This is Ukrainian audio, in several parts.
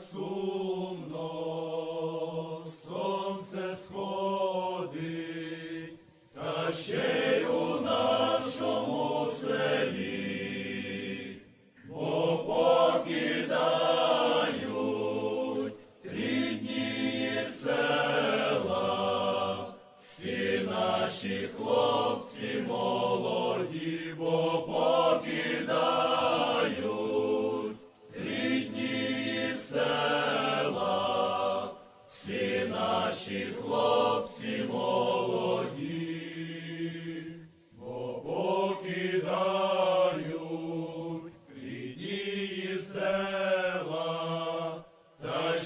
сумно, сонце сходить, та ще й у нашому селі, бо покидають рідні села, всі наші хлопці.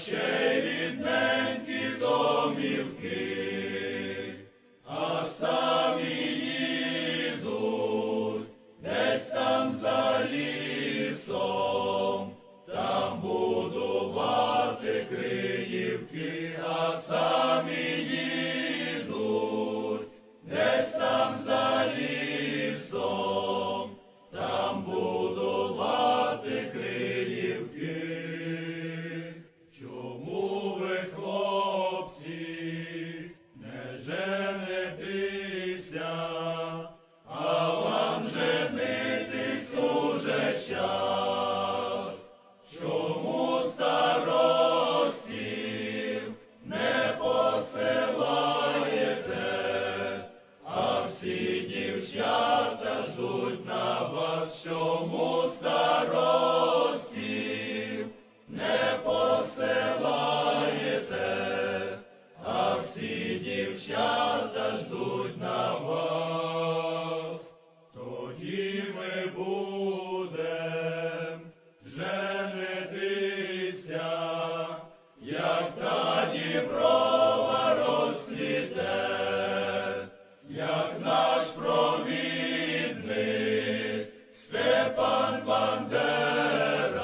ще від мене. пан Бандера,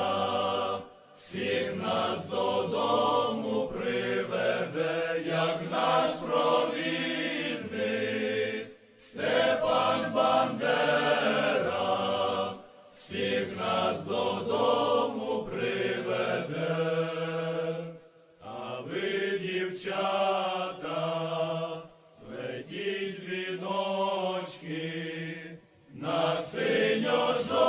всіх нас додому приведе, як наш провідник, Степан Бандера, всіх нас додому приведе, а ви, дівчата, летіть віночки. синьо Jó.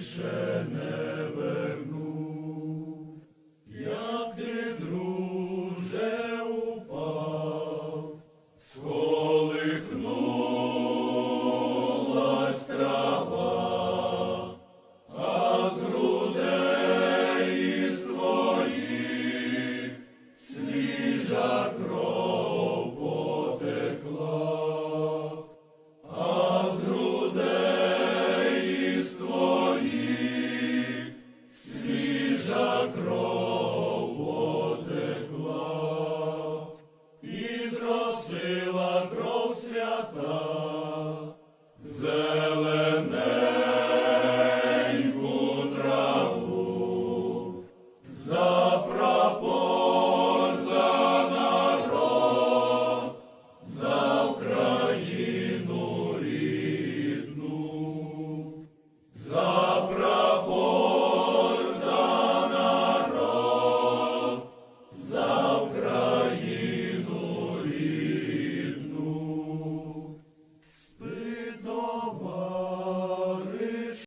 більше не верну, як ти, друже, упав.